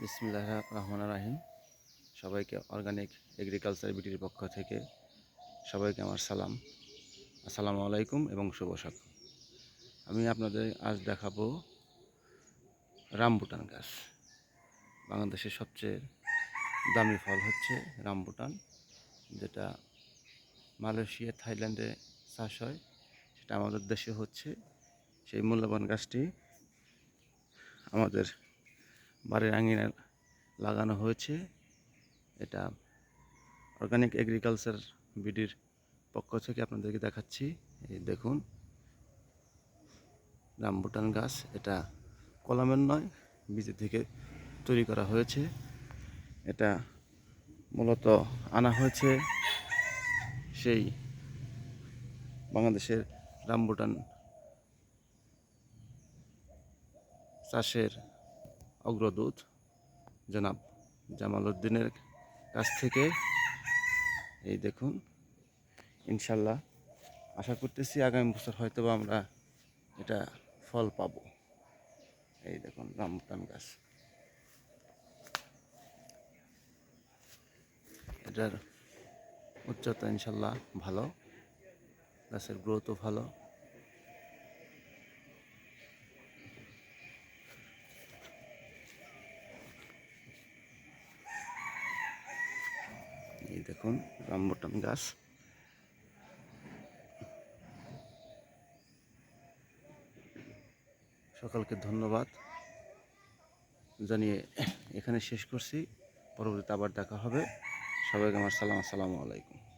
বিসমিল্লাহ রহমান রাহিম। সবাইকে organic agriculture বিটির পক্ষ থেকে সবাইকে আমার সালাম। আসসালামু আলাইকুম এবং শুভ সকাল। আমি আপনাদের আজ দেখাবো রামবুটান গাছ। বাংলাদেশের সবচেয়ে দামি ফল হচ্ছে রামবুটান, যেটা মালয়েশিয়া, থাইল্যান্ডে চাষ হয়। সেটা আমাদের দেশে হচ্ছে। সেই মূল্যবান গাছটি আমাদের বাড়ির আঙিনায় লাগানো হয়েছে। এটা অর্গানিক এগ্রিকালচার বিডির পক্ষ থেকে আপনাদেরকে দেখাচ্ছি। এই দেখুন, রামবুটান গাছ। এটা কলমের নয় বীজের থেকে তৈরি করা হয়েছে। এটা মূলত আনা হয়েছে সেই বাংলাদেশের রামবুটান চাষের অগ্রদূত, জনাব জামাল উদ্দিনের কাছ থেকে। এই দেখুন, ইনশাল্লাহ আশা করতেছি আগামী বছর হয়তো আমরা এটা ফল পাব। এই দেখুন রামবুটান গাছ। এটার উচ্চতা ইনশাল্লাহ ভালো, গাছের গ্রোথও ভালো এই দেখুন রামবুটান গাছ। সকলকে ধন্যবাদ। জানিয়ে এখানে শেষ করছি। পরবর্তীতে আবার দেখা হবে। সবাইকে আমার সালাম, আসসালামু আলাইকুম।